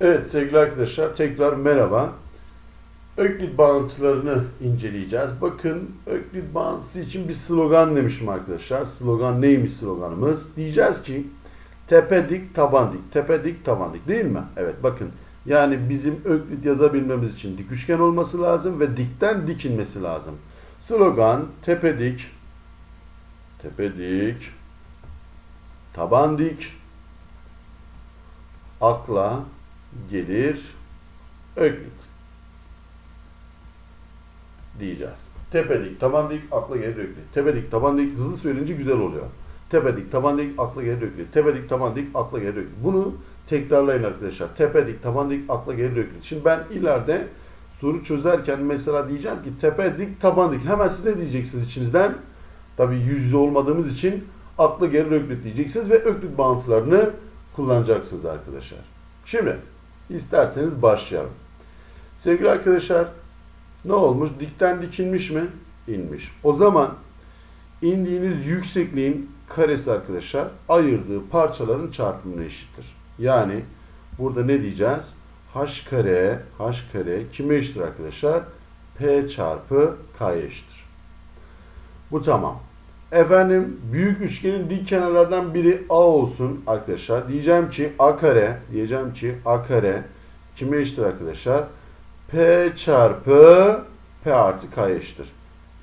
Evet sevgili arkadaşlar tekrar merhaba. Öklit bağıntılarını inceleyeceğiz. Bakın Öklit bağıntısı için bir slogan demişim arkadaşlar. Slogan neymiş sloganımız? Diyeceğiz ki tepe dik taban dik. Tepe dik taban dik değil mi? Evet bakın yani bizim Öklit yazabilmemiz için dik üçgen olması lazım ve dikten dik inmesi lazım. Slogan tepe dik tepe dik taban dik akla gelir Öklit diyeceğiz. Tepedik, taban dik, akla gelir Öklit. Tepedik, taban dik hızlı söyleyince güzel oluyor. Tepedik, taban dik, akla gelir Öklit. Tepedik, taban dik, akla gelir Öklit. Bunu tekrarlayın arkadaşlar. Tepedik, taban dik, akla gelir Öklit. Şimdi ben ileride soru çözerken mesela diyeceğim ki tepe dik, taban dik. Hemen siz ne diyeceksiniz içinizden? Tabii yüz yüze olmadığımız için akla gelir Öklit diyeceksiniz ve Öklit bağıntılarını kullanacaksınız arkadaşlar. Şimdi isterseniz başlayalım. Sevgili arkadaşlar ne olmuş? Dikten dikilmiş mi? İnmiş. O zaman indiğiniz yüksekliğin karesi arkadaşlar ayırdığı parçaların çarpımına eşittir. Yani burada ne diyeceğiz? H kare, H kare kime eşittir arkadaşlar? P çarpı K eşittir. Bu tamam. Efendim büyük üçgenin dik kenarlardan biri A olsun arkadaşlar. Diyeceğim ki A kare, diyeceğim ki A kare kime eşittir arkadaşlar? P çarpı P artı K eşittir.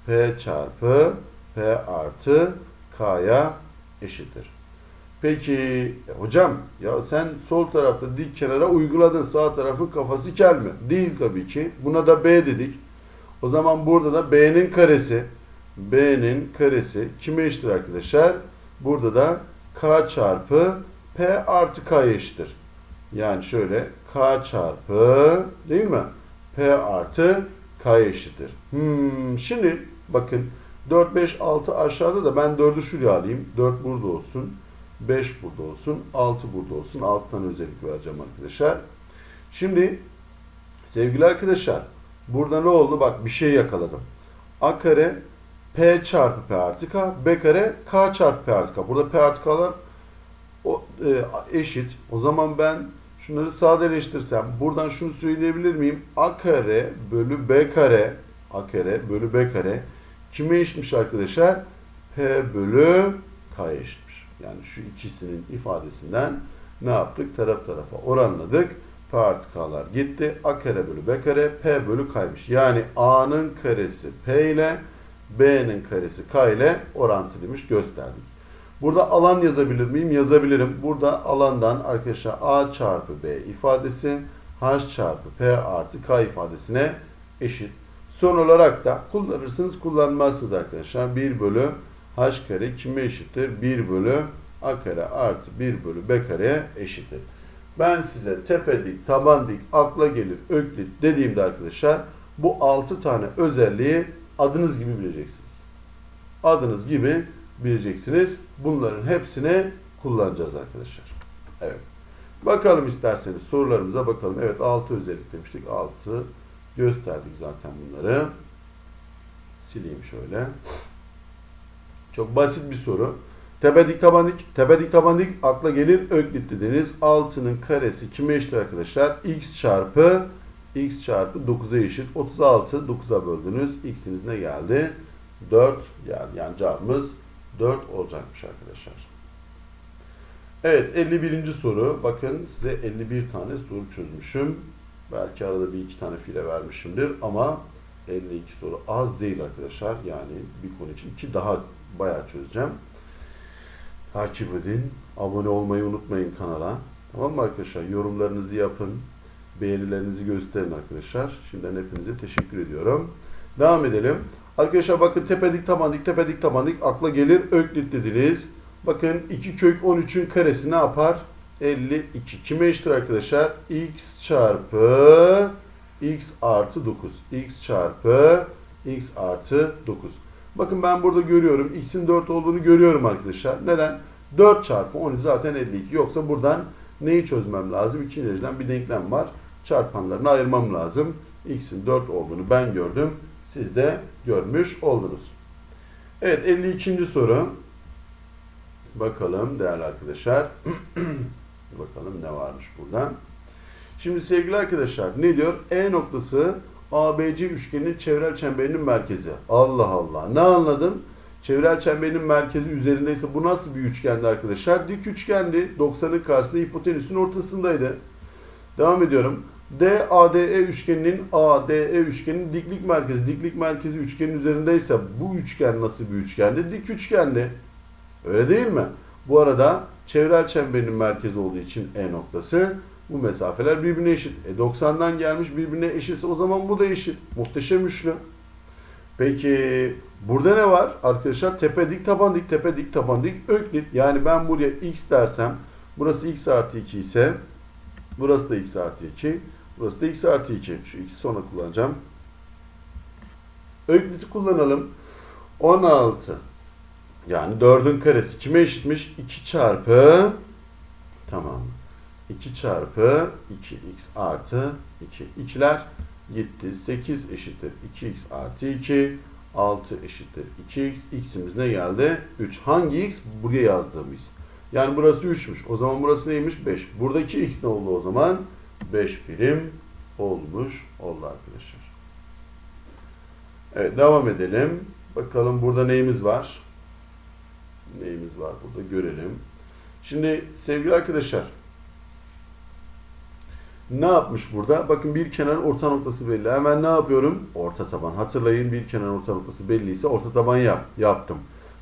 P çarpı P artı K'ya eşittir. Peki e, hocam ya sen sol tarafta dik kenara uyguladın. Sağ tarafı kafası kel mi? Değil tabii ki. Buna da B dedik. O zaman burada da B'nin karesi B'nin karesi kime eşittir arkadaşlar? Burada da K çarpı P artı K eşittir. Yani şöyle K çarpı değil mi? P artı K eşittir. Hmm, şimdi bakın 4, 5, 6 aşağıda da ben 4'ü şuraya alayım. 4 burada olsun. 5 burada olsun. 6 burada olsun. 6 tane özellik vereceğim arkadaşlar. Şimdi sevgili arkadaşlar burada ne oldu? Bak bir şey yakaladım. A kare P çarpı P artı K, B kare K çarpı P artı K. Burada P artı K'lar o, e, eşit. O zaman ben şunları sadeleştirsem buradan şunu söyleyebilir miyim? A kare bölü B kare A kare bölü B kare kime eşitmiş arkadaşlar? P bölü K eşitmiş. Yani şu ikisinin ifadesinden ne yaptık? Taraf tarafa oranladık. P artı K'lar gitti. A kare bölü B kare P bölü K'ymış. Yani A'nın karesi P ile B'nin karesi K ile orantılıymış gösterdik. Burada alan yazabilir miyim? Yazabilirim. Burada alandan arkadaşlar A çarpı B ifadesi H çarpı P artı K ifadesine eşit. Son olarak da kullanırsınız kullanmazsınız arkadaşlar. 1 bölü H kare kime eşittir? 1 bölü A kare artı 1 bölü B kareye eşittir. Ben size tepe dik, taban dik, akla gelir, öklit dediğimde arkadaşlar bu 6 tane özelliği adınız gibi bileceksiniz. Adınız gibi bileceksiniz. Bunların hepsini kullanacağız arkadaşlar. Evet. Bakalım isterseniz sorularımıza bakalım. Evet 6 özellik demiştik. 6 gösterdik zaten bunları. Sileyim şöyle. Çok basit bir soru. Tepedik tabandik, tepedik tabandik akla gelir öklit dediniz. 6'nın karesi kime eşittir arkadaşlar? x çarpı x çarpı 9'a eşit. 36 9'a böldünüz. x'iniz ne geldi? 4 geldi. Yani cevabımız 4 olacakmış arkadaşlar. Evet 51. soru. Bakın size 51 tane soru çözmüşüm. Belki arada bir iki tane file vermişimdir ama 52 soru az değil arkadaşlar. Yani bir konu için ki daha bayağı çözeceğim. Takip edin. Abone olmayı unutmayın kanala. Tamam mı arkadaşlar? Yorumlarınızı yapın. Beğenilerinizi gösterin arkadaşlar. Şimdiden hepinize teşekkür ediyorum. Devam edelim. Arkadaşlar bakın tepedik tabandik tepedik tabandik akla gelir öklit dediniz. Bakın 2 kök 13'ün karesi ne yapar? 52. Kime eşittir arkadaşlar? x çarpı x artı 9. x çarpı x artı 9. Bakın ben burada görüyorum. x'in 4 olduğunu görüyorum arkadaşlar. Neden? 4 çarpı 13 zaten 52. Yoksa buradan neyi çözmem lazım? İkinci dereceden bir denklem var. Çarpanlarını ayırmam lazım. x'in 4 olduğunu ben gördüm. Siz de görmüş oldunuz. Evet 52. soru. Bakalım değerli arkadaşlar. Bakalım ne varmış burada. Şimdi sevgili arkadaşlar ne diyor? E noktası ABC üçgeninin çevrel çemberinin merkezi. Allah Allah. Ne anladım? Çevrel çemberinin merkezi üzerindeyse bu nasıl bir üçgendi arkadaşlar? Dik üçgendi. 90'ın karşısında hipotenüsün ortasındaydı. Devam ediyorum. DADE üçgeninin ADE üçgeninin diklik merkezi, diklik merkezi üçgenin üzerindeyse bu üçgen nasıl bir üçgendi? Dik üçgendi. Öyle değil mi? Bu arada çevrel çemberinin merkezi olduğu için E noktası bu mesafeler birbirine eşit. E 90'dan gelmiş birbirine eşitse o zaman bu da eşit. Muhteşem üçlü. Peki burada ne var? Arkadaşlar tepe dik taban dik tepe dik taban dik öklit. Yani ben buraya x dersem burası x artı 2 ise burası da x artı 2. Burası da x artı 2. Şu x'i sonra kullanacağım. Öklit'i kullanalım. 16 yani 4'ün karesi kime eşitmiş? 2 çarpı tamam. 2 çarpı 2x artı 2. 2'ler gitti. 8 eşittir 2x artı 2. 6 eşittir 2x. x'imiz ne geldi? 3. Hangi x? Buraya yazdığımız. Yani burası 3'müş. O zaman burası neymiş? 5. Buradaki x ne oldu o zaman? 5 birim olmuş oldu arkadaşlar. Evet devam edelim. Bakalım burada neyimiz var? Neyimiz var burada görelim. Şimdi sevgili arkadaşlar ne yapmış burada? Bakın bir kenarın orta noktası belli. Hemen ne yapıyorum? Orta taban. Hatırlayın bir kenarın orta noktası belliyse orta taban yap. Yaptım.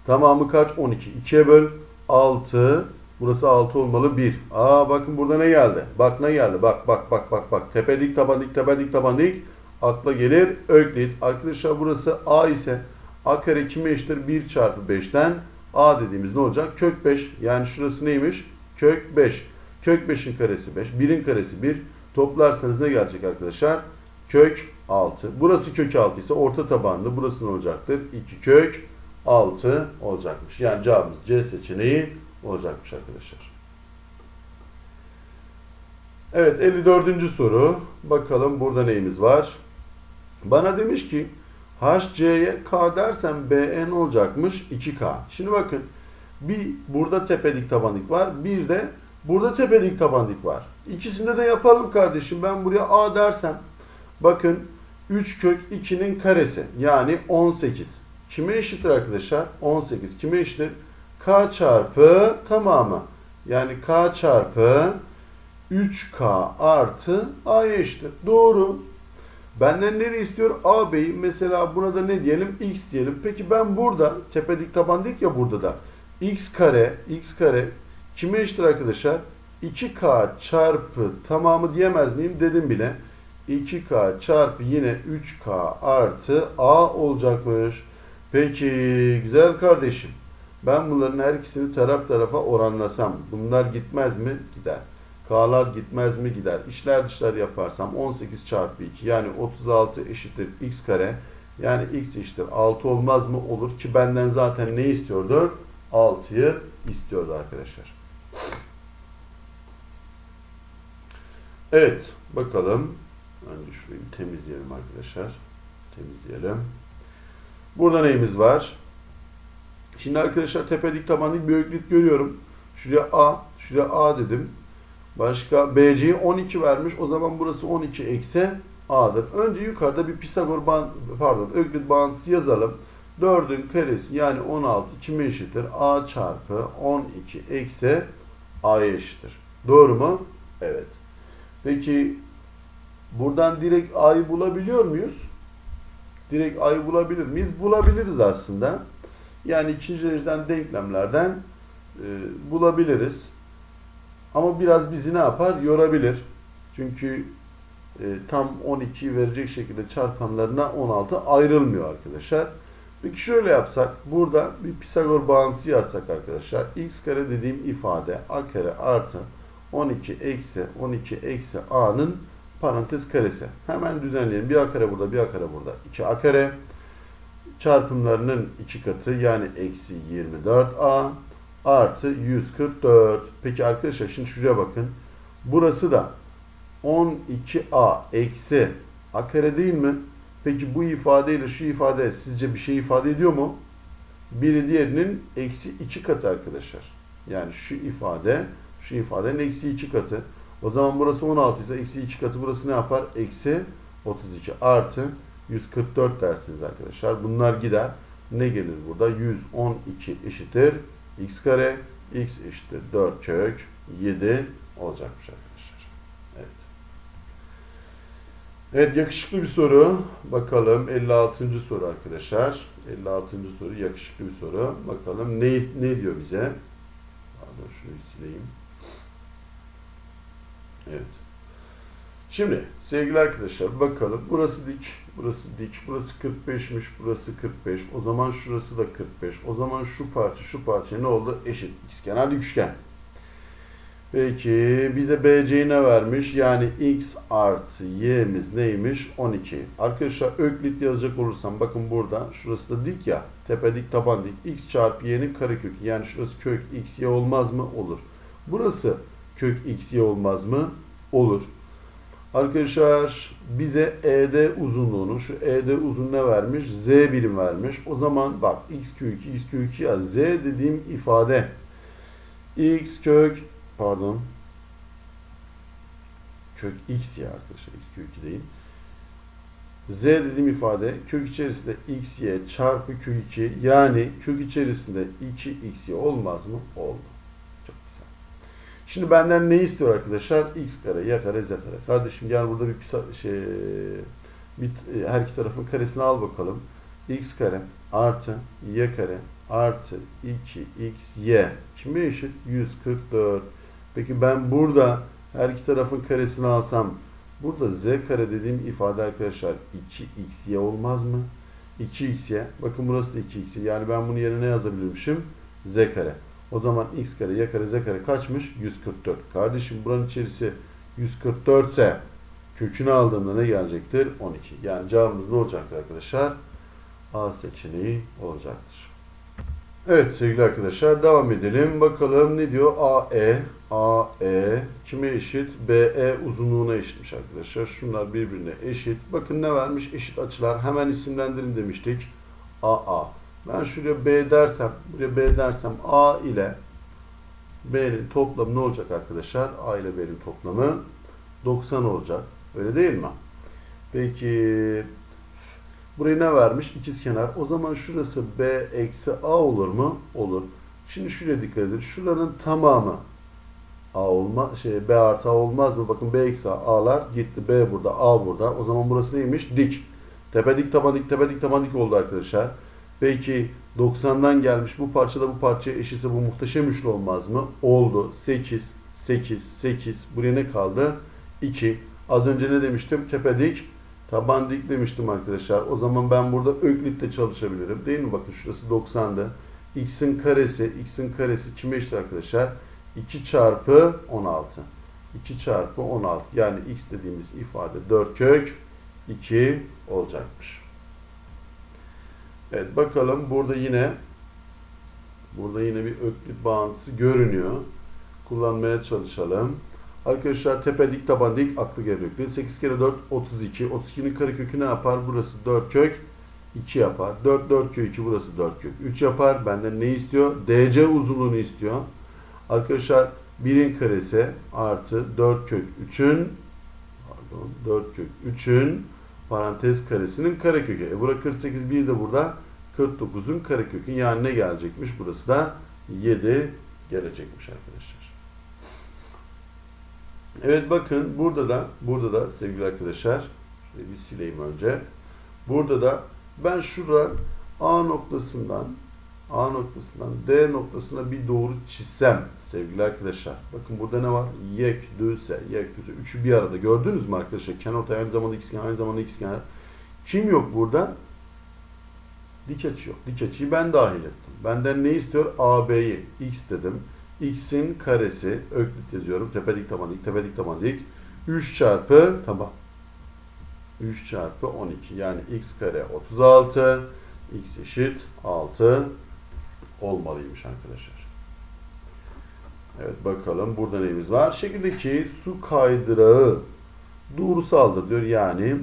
Tamamı kaç? 12. 2'ye böl. 6. Burası 6 olmalı. 1. Aa bakın burada ne geldi? Bak ne geldi? Bak bak bak bak bak. Tepe dik taban dik tepe dik taban dik. Akla gelir. Öklit. Arkadaşlar burası A ise A kare kime eşittir? 1 çarpı 5'ten A dediğimiz ne olacak? Kök 5. Yani şurası neymiş? Kök 5. Kök 5'in karesi 5. 1'in karesi 1. Toplarsanız ne gelecek arkadaşlar? Kök 6. Burası kök 6 ise orta tabanlı. Burası ne olacaktır? 2 kök 6 olacakmış. Yani cevabımız C seçeneği olacakmış arkadaşlar. Evet 54. soru. Bakalım burada neyimiz var? Bana demiş ki HC'ye K dersem BE ne olacakmış? 2K. Şimdi bakın bir burada tepedik tabanlık var. Bir de burada tepedik tabanlık var. İkisinde de yapalım kardeşim. Ben buraya A dersem bakın 3 kök 2'nin karesi yani 18. Kime eşittir arkadaşlar? 18. Kime eşittir? K çarpı tamamı. Yani K çarpı 3K artı A'ya eşittir. Doğru. Benden nereye istiyor? AB'yi. Mesela buna da ne diyelim? X diyelim. Peki ben burada tepedik taban dik ya burada da. X kare, X kare kime eşittir arkadaşlar? 2K çarpı tamamı diyemez miyim? Dedim bile. 2K çarpı yine 3K artı A olacakmış. Peki güzel kardeşim. Ben bunların her ikisini taraf tarafa oranlasam bunlar gitmez mi? Gider. K'lar gitmez mi? Gider. İşler dışlar yaparsam 18 çarpı 2 yani 36 eşittir x kare. Yani x eşittir 6 olmaz mı? Olur ki benden zaten ne istiyordu? 6'yı istiyordu arkadaşlar. Evet. Bakalım. Önce şurayı temizleyelim arkadaşlar. Temizleyelim. Burada neyimiz var? Şimdi arkadaşlar tepedik tabanlık bir öklit görüyorum. Şuraya A, şuraya A dedim. Başka BC'yi 12 vermiş. O zaman burası 12 eksi A'dır. Önce yukarıda bir Pisagor bağ, pardon Öklit bağıntısı yazalım. 4'ün karesi yani 16 kime eşittir? A çarpı 12 eksi A'ya eşittir. Doğru mu? Evet. Peki buradan direkt A'yı bulabiliyor muyuz? Direkt A'yı bulabilir miyiz? Bulabiliriz aslında. Yani ikinci dereceden denklemlerden e, bulabiliriz. Ama biraz bizi ne yapar? Yorabilir. Çünkü e, tam 12 verecek şekilde çarpanlarına 16 ayrılmıyor arkadaşlar. Peki şöyle yapsak. Burada bir Pisagor bağıntısı yazsak arkadaşlar. x kare dediğim ifade a kare artı 12 eksi 12 eksi a'nın parantez karesi. Hemen düzenleyelim. Bir a kare burada, bir a kare burada. 2 a kare çarpımlarının iki katı yani eksi 24a artı 144. Peki arkadaşlar şimdi şuraya bakın. Burası da 12a eksi a kare değil mi? Peki bu ifadeyle şu ifade sizce bir şey ifade ediyor mu? Biri diğerinin eksi 2 katı arkadaşlar. Yani şu ifade şu ifadenin eksi 2 katı. O zaman burası 16 ise eksi 2 katı burası ne yapar? Eksi 32 artı 144 dersiniz arkadaşlar. Bunlar gider. Ne gelir burada? 112 eşittir x kare. x eşittir 4 kök 7 olacakmış arkadaşlar. Evet. Evet yakışıklı bir soru. Bakalım 56. soru arkadaşlar. 56. soru yakışıklı bir soru. Bakalım ne ne diyor bize? Pardon şunu sileyim. Evet. Şimdi sevgili arkadaşlar bakalım. Burası dik, burası dik, burası 45'miş, burası 45. O zaman şurası da 45. O zaman şu parça, şu parça ne oldu? Eşit. İkizkenar üçgen. Peki bize BC'yi ne vermiş? Yani x artı y'miz neymiş? 12. Arkadaşlar öklit yazacak olursam bakın burada şurası da dik ya. Tepe dik taban dik. x çarpı y'nin karekökü. Yani şurası kök x y olmaz mı? Olur. Burası kök x y olmaz mı? Olur. Arkadaşlar bize ED uzunluğunu, şu ED uzun ne vermiş? Z birim vermiş. O zaman bak x kök 2, x kök 2 ya Z dediğim ifade x kök pardon kök x ya arkadaşlar x kök 2 değil. Z dediğim ifade kök içerisinde x y çarpı kök 2 yani kök içerisinde 2 x y olmaz mı? Oldu. Şimdi benden ne istiyor arkadaşlar? x kare, y kare, z kare. Kardeşim gel burada bir şey bir, her iki tarafın karesini al bakalım. x kare artı y kare artı 2x y kime eşit? 144. Peki ben burada her iki tarafın karesini alsam burada z kare dediğim ifade arkadaşlar 2xy olmaz mı? 2xy. Bakın burası da 2xy. Yani ben bunu yerine ne yazabilirmişim? z kare. O zaman x kare, y kare, z kare kaçmış? 144. Kardeşim buranın içerisi 144 ise kökünü aldığımda ne gelecektir? 12. Yani cevabımız ne olacaktır arkadaşlar? A seçeneği olacaktır. Evet sevgili arkadaşlar devam edelim. Bakalım ne diyor? AE, AE kime eşit? BE uzunluğuna eşitmiş arkadaşlar. Şunlar birbirine eşit. Bakın ne vermiş? Eşit açılar. Hemen isimlendirin demiştik. AA. Ben şuraya B dersem, buraya B dersem A ile B'nin toplamı ne olacak arkadaşlar? A ile B'nin toplamı 90 olacak. Öyle değil mi? Peki buraya ne vermiş? İkizkenar. O zaman şurası B eksi A olur mu? Olur. Şimdi şuraya dikkat edin. Şuranın tamamı A olma şey B artı A olmaz mı? Bakın B eksi A, A'lar gitti. B burada, A burada. O zaman burası neymiş? Dik. Tepe dik, taban dik, tepe dik, taban dik oldu arkadaşlar. Peki 90'dan gelmiş bu parçada bu parçaya eşitse bu muhteşem üçlü olmaz mı? Oldu. 8, 8, 8. Buraya ne kaldı? 2. Az önce ne demiştim? Tepe dik, taban dik demiştim arkadaşlar. O zaman ben burada öklitle çalışabilirim. Değil mi? Bakın şurası 90'dı. X'in karesi, X'in karesi kime eşit arkadaşlar? 2 çarpı 16. 2 çarpı 16. Yani X dediğimiz ifade 4 kök 2 olacakmış. Evet bakalım burada yine burada yine bir öklit bağıntısı görünüyor. Kullanmaya çalışalım. Arkadaşlar tepe dik taban dik aklı gelir öklit. 8 kere 4 32. 32'nin karekökü ne yapar? Burası 4 kök 2 yapar. 4 4 kök 2 burası 4 kök 3 yapar. Benden ne istiyor? DC uzunluğunu istiyor. Arkadaşlar 1'in karesi artı 4 kök 3'ün pardon 4 kök 3'ün parantez karesinin karekökü. E burada 48 bir de burada 49'un karekökü. Yani ne gelecekmiş? Burası da 7 gelecekmiş arkadaşlar. Evet bakın burada da burada da sevgili arkadaşlar şöyle bir sileyim önce. Burada da ben şurada A noktasından A noktasından D noktasına bir doğru çizsem sevgili arkadaşlar. Bakın burada ne var? Yek, düse, yek, düse. Üçü bir arada. Gördünüz mü arkadaşlar? Kenarortay aynı zamanda ikizkenar, aynı zamanda ikizkenar. Kim yok burada? Dik açı yok. Dik açıyı ben dahil ettim. Benden ne istiyor? AB'yi. X dedim. X'in karesi. Öklit yazıyorum. Tepe dik taban dik. Tepe dik taban dik. 3 çarpı taban. 3 çarpı 12. Yani x kare 36. X eşit 6 olmalıymış arkadaşlar. Evet bakalım burada neyimiz var? Şekildeki su kaydırağı doğrusaldır diyor. Yani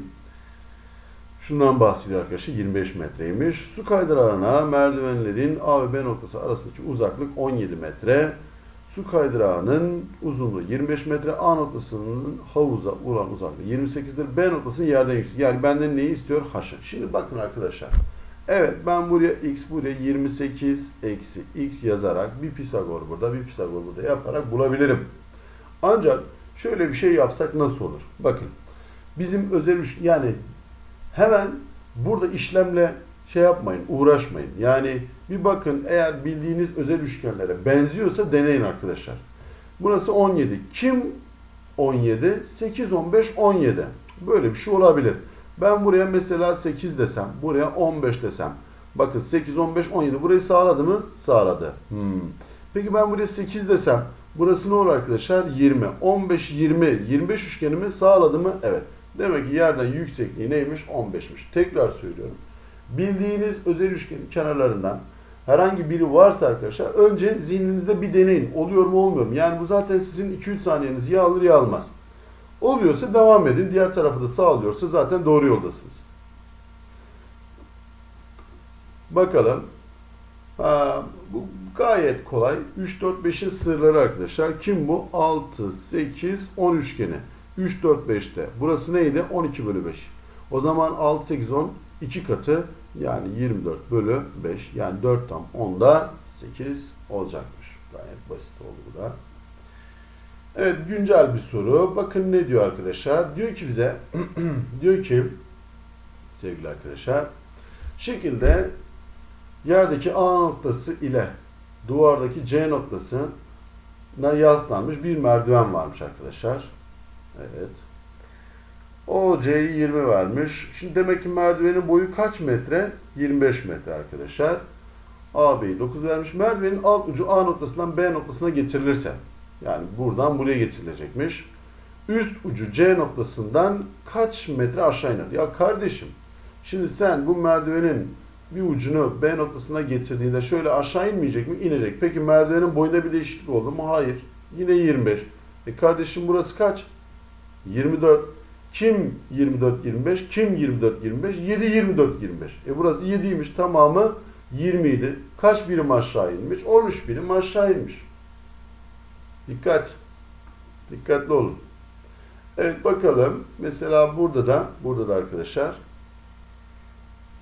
şundan bahsediyor arkadaşlar 25 metreymiş. Su kaydırağına merdivenlerin A ve B noktası arasındaki uzaklık 17 metre. Su kaydırağının uzunluğu 25 metre. A noktasının havuza olan uzaklığı 28'dir. B noktasının yerden yüksek. Yani benden neyi istiyor? H'ı. Şimdi bakın arkadaşlar. Evet ben buraya x buraya 28 eksi x yazarak bir Pisagor burada bir Pisagor burada yaparak bulabilirim. Ancak şöyle bir şey yapsak nasıl olur? Bakın bizim özel üç yani hemen burada işlemle şey yapmayın, uğraşmayın. Yani bir bakın eğer bildiğiniz özel üçgenlere benziyorsa deneyin arkadaşlar. Burası 17. Kim 17? 8, 15, 17. Böyle bir şey olabilir. Ben buraya mesela 8 desem, buraya 15 desem. Bakın 8, 15, 17. Burayı sağladı mı? Sağladı. Hmm. Peki ben buraya 8 desem, burası ne olur arkadaşlar? 20. 15, 20, 25 üçgenimi sağladı mı? Evet. Demek ki yerden yüksekliği neymiş? 15'miş. Tekrar söylüyorum. Bildiğiniz özel üçgenin kenarlarından herhangi biri varsa arkadaşlar önce zihninizde bir deneyin. Oluyor mu olmuyor mu? Yani bu zaten sizin 2-3 saniyenizi ya alır ya almaz. Oluyorsa devam edin. Diğer tarafı da sağlıyorsa zaten doğru yoldasınız. Bakalım. Ha, bu gayet kolay. 3, 4, 5'in sırları arkadaşlar. Kim bu? 6, 8, 10 üçgeni. 3, 4, 5'te. Burası neydi? 12 bölü 5. O zaman 6, 8, 10 2 katı yani 24 bölü 5 yani 4 tam 10'da 8 olacakmış. Gayet basit oldu bu da. Evet güncel bir soru. Bakın ne diyor arkadaşlar. Diyor ki bize diyor ki sevgili arkadaşlar şekilde yerdeki A noktası ile duvardaki C noktasına yaslanmış bir merdiven varmış arkadaşlar. Evet. O C'yi 20 vermiş. Şimdi demek ki merdivenin boyu kaç metre? 25 metre arkadaşlar. AB'yi 9 vermiş. Merdivenin alt ucu A noktasından B noktasına getirilirse yani buradan buraya getirilecekmiş. Üst ucu C noktasından kaç metre aşağı iner? Ya kardeşim şimdi sen bu merdivenin bir ucunu B noktasına getirdiğinde şöyle aşağı inmeyecek mi? İnecek. Peki merdivenin boyunda bir değişiklik oldu mu? Hayır. Yine 25. E kardeşim burası kaç? 24. Kim 24 25? Kim 24 25? 7 24 25. E burası 7'ymiş. Tamamı 20 idi. Kaç birim aşağı inmiş? 13 birim aşağı inmiş. Dikkat. Dikkatli olun. Evet bakalım. Mesela burada da burada da arkadaşlar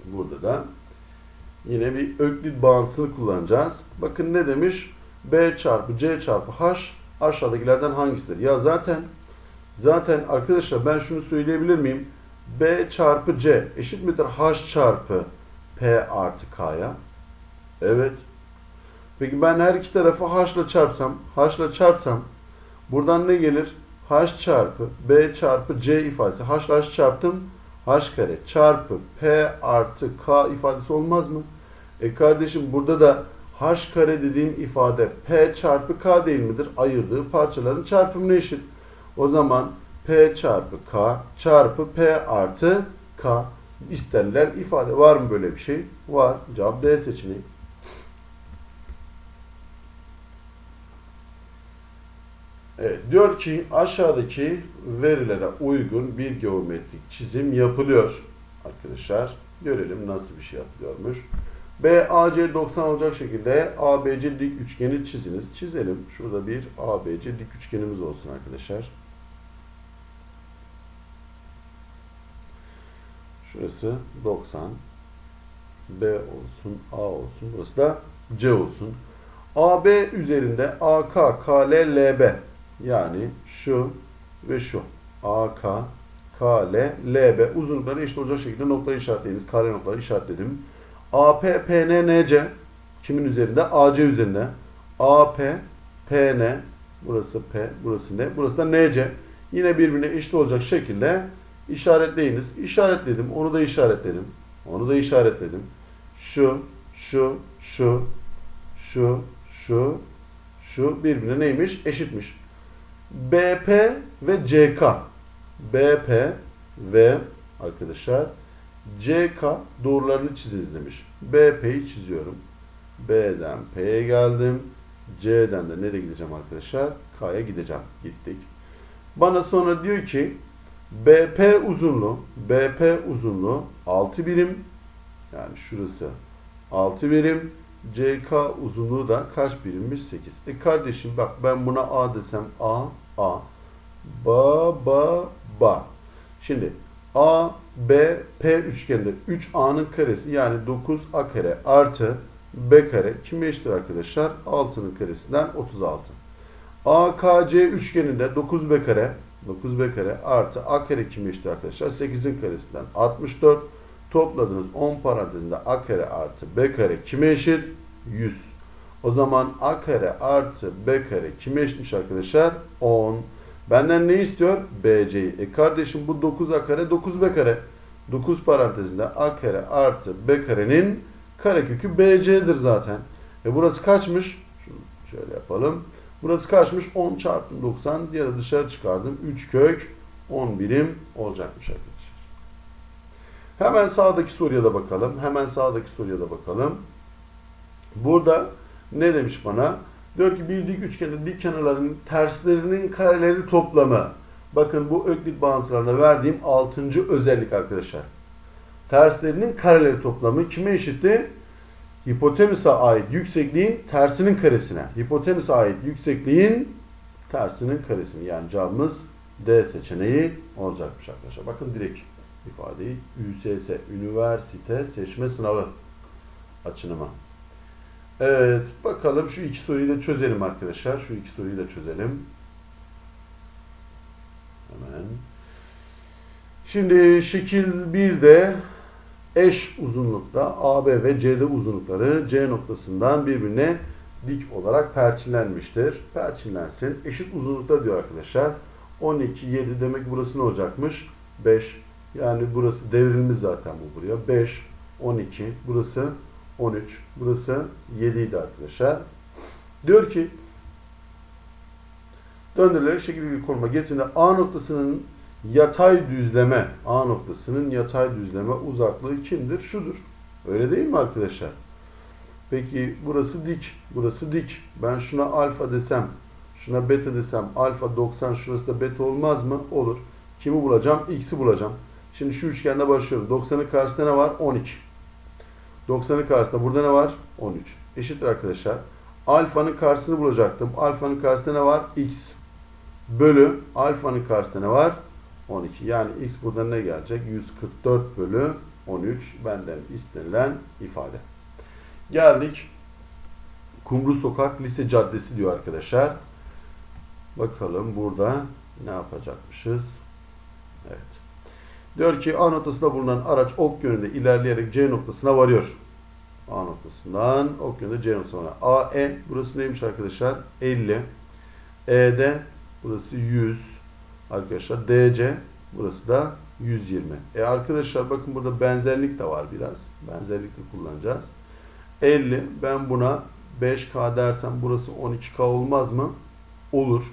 burada da yine bir öklit bağıntısını kullanacağız. Bakın ne demiş? B çarpı C çarpı H aşağıdakilerden hangisidir? Ya zaten Zaten arkadaşlar ben şunu söyleyebilir miyim? B çarpı C eşit midir H çarpı P artı K'ya? Evet. Peki ben her iki tarafı H ile çarpsam, H ile çarpsam buradan ne gelir? H çarpı B çarpı C ifadesi. H ile H çarptım. H kare çarpı P artı K ifadesi olmaz mı? E kardeşim burada da H kare dediğim ifade P çarpı K değil midir? Ayırdığı parçaların çarpımına eşit. O zaman P çarpı K çarpı P artı K istenilen ifade. Var mı böyle bir şey? Var. Cevap D seçeneği. Evet, diyor ki aşağıdaki verilere uygun bir geometrik çizim yapılıyor. Arkadaşlar görelim nasıl bir şey yapılıyormuş. BAC 90 olacak şekilde ABC dik üçgeni çiziniz. Çizelim. Şurada bir ABC dik üçgenimiz olsun arkadaşlar. Şurası 90. B olsun, A olsun. Burası da C olsun. AB üzerinde AK, KL, LB yani şu ve şu AK, KL, LB uzunlukları eşit olacak şekilde noktayı işaretleyiniz. Kare noktaları işaretledim. AP, PN, NC kimin üzerinde? AC üzerinde. AP, PN burası P, burası N, burası da NC. Yine birbirine eşit olacak şekilde işaretleyiniz. İşaretledim. Onu da işaretledim. Onu da işaretledim. Şu, şu, şu, şu, şu, şu birbirine neymiş? Eşitmiş. BP ve CK. BP ve arkadaşlar CK doğrularını çiziniz demiş. BP'yi çiziyorum. B'den P'ye geldim. C'den de nereye gideceğim arkadaşlar? K'ya gideceğim. Gittik. Bana sonra diyor ki BP uzunluğu BP uzunluğu 6 birim yani şurası 6 birim CK uzunluğu da kaç birimmiş? 8. E kardeşim bak ben buna A desem A, A. Ba, ba, ba. Şimdi A, B, P üçgeninde 3A'nın karesi yani 9A kare artı B kare kime eşittir arkadaşlar? 6'nın karesinden 36. AKC üçgeninde 9B kare 9B kare artı A kare kime eşittir arkadaşlar? 8'in karesinden 64. Topladığınız 10 parantezinde A kare artı B kare kime eşit? 100. O zaman A kare artı B kare kime eşitmiş arkadaşlar? 10. Benden ne istiyor? BC'yi. E kardeşim bu 9A kare 9B kare. 9 parantezinde A kare artı B karenin karekökü BC'dir zaten. E burası kaçmış? Şunu şöyle yapalım. Burası kaçmış? 10 çarpı 90. Diğeri dışarı çıkardım. 3 kök 10 birim olacakmış arkadaşlar. Hemen sağdaki soruya da bakalım. Hemen sağdaki soruya da bakalım. Burada ne demiş bana? Diyor ki bir dik üçgenin dik kenarlarının terslerinin kareleri toplamı. Bakın bu öklit bağıntılarına verdiğim 6. özellik arkadaşlar. Terslerinin kareleri toplamı kime eşitti? Hipotenüse ait yüksekliğin tersinin karesine. Hipotenüse ait yüksekliğin tersinin karesini. Yani cevabımız D seçeneği olacakmış arkadaşlar. Bakın direkt ifadeyi ÜSS, Üniversite Seçme Sınavı açınıma. Evet, bakalım şu iki soruyu da çözelim arkadaşlar. Şu iki soruyu da çözelim. Hemen. Şimdi şekil 1'de eş uzunlukta AB ve CD uzunlukları C noktasından birbirine dik olarak perçinlenmiştir. Perçinlensin. Eşit uzunlukta diyor arkadaşlar. 12, 7 demek burası ne olacakmış? 5. Yani burası devrilmiş zaten bu buraya. 5, 12. Burası 13. Burası 7 idi arkadaşlar. Diyor ki döndürülerek şekil bir konuma getirdiğinde A noktasının yatay düzleme, A noktasının yatay düzleme uzaklığı kimdir? Şudur. Öyle değil mi arkadaşlar? Peki burası dik, burası dik. Ben şuna alfa desem, şuna beta desem, alfa 90, şurası da beta olmaz mı? Olur. Kimi bulacağım? X'i bulacağım. Şimdi şu üçgende başlıyorum. 90'ın karşısında ne var? 12. 90'ın karşısında burada ne var? 13. Eşittir arkadaşlar. Alfanın karşısını bulacaktım. Alfanın karşısında ne var? X. Bölü alfanın karşısında ne var? 12. Yani x burada ne gelecek? 144 bölü 13 benden istenilen ifade. Geldik. Kumru Sokak Lise Caddesi diyor arkadaşlar. Bakalım burada ne yapacakmışız? Evet. Diyor ki A noktasında bulunan araç ok yönünde ilerleyerek C noktasına varıyor. A noktasından ok yönünde C noktasına varıyor. AE burası neymiş arkadaşlar? 50. ED burası 100. Arkadaşlar DC burası da 120. E arkadaşlar bakın burada benzerlik de var biraz. Benzerlik de kullanacağız. 50 ben buna 5K dersem burası 12K olmaz mı? Olur.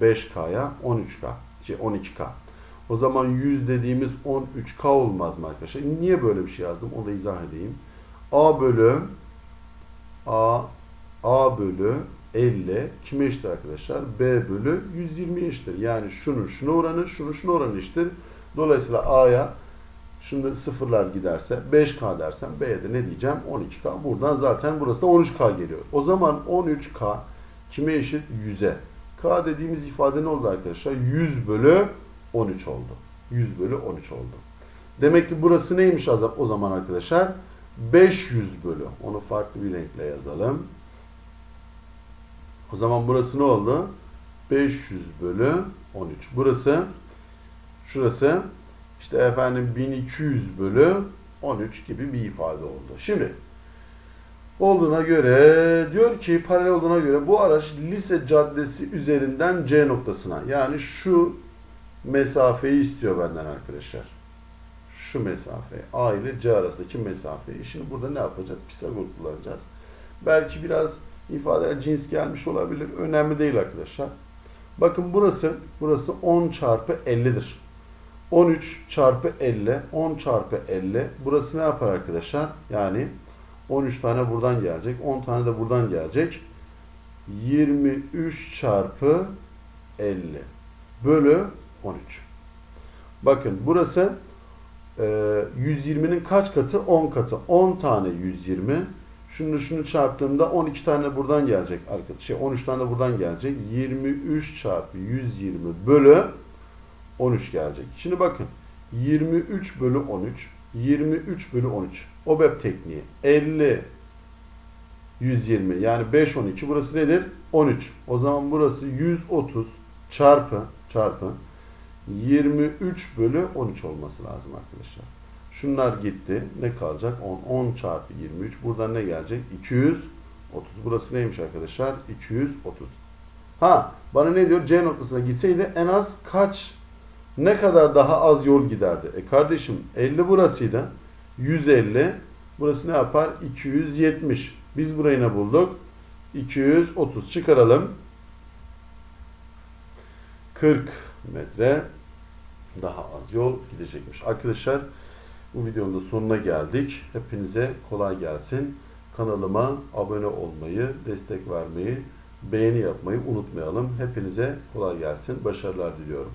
5K'ya 13K. Şey 12K. O zaman 100 dediğimiz 13K olmaz mı arkadaşlar? Niye böyle bir şey yazdım? Onu da izah edeyim. A bölü A A bölü 50 kime eşittir arkadaşlar? B bölü 120 eşittir. Yani şunun şuna oranı, şunun şuna oranı eşittir. Dolayısıyla A'ya şimdi sıfırlar giderse 5K dersem B'ye de ne diyeceğim? 12K. Buradan zaten burası da 13K geliyor. O zaman 13K kime eşit? 100'e. K dediğimiz ifade ne oldu arkadaşlar? 100 bölü 13 oldu. 100 bölü 13 oldu. Demek ki burası neymiş azap o zaman arkadaşlar? 500 bölü. Onu farklı bir renkle yazalım. O zaman burası ne oldu? 500 bölü 13. Burası şurası işte efendim 1200 bölü 13 gibi bir ifade oldu. Şimdi olduğuna göre diyor ki paralel olduğuna göre bu araç lise caddesi üzerinden C noktasına yani şu mesafeyi istiyor benden arkadaşlar. Şu mesafe A ile C arasındaki mesafeyi. Şimdi burada ne yapacağız? Pisagor kullanacağız. Belki biraz ifadeler cins gelmiş olabilir. Önemli değil arkadaşlar. Bakın burası burası 10 çarpı 50'dir. 13 çarpı 50 10 çarpı 50 burası ne yapar arkadaşlar? Yani 13 tane buradan gelecek. 10 tane de buradan gelecek. 23 çarpı 50 bölü 13. Bakın burası e, 120'nin kaç katı? 10 katı. 10 tane 120. Şunu şunu çarptığımda 12 tane buradan gelecek. Şey 13 tane de buradan gelecek. 23 çarpı 120 bölü 13 gelecek. Şimdi bakın 23 bölü 13 23 bölü 13 OBEP tekniği 50 120 yani 5 12 burası nedir? 13. O zaman burası 130 çarpı çarpı 23 bölü 13 olması lazım arkadaşlar. Şunlar gitti. Ne kalacak? 10. 10 çarpı 23. Buradan ne gelecek? 230. Burası neymiş arkadaşlar? 230. Ha bana ne diyor? C noktasına gitseydi en az kaç ne kadar daha az yol giderdi? E kardeşim 50 burasıydı. 150. Burası ne yapar? 270. Biz burayı ne bulduk? 230 çıkaralım. 40 metre daha az yol gidecekmiş. Arkadaşlar bu videonun da sonuna geldik. Hepinize kolay gelsin. Kanalıma abone olmayı, destek vermeyi, beğeni yapmayı unutmayalım. Hepinize kolay gelsin. Başarılar diliyorum.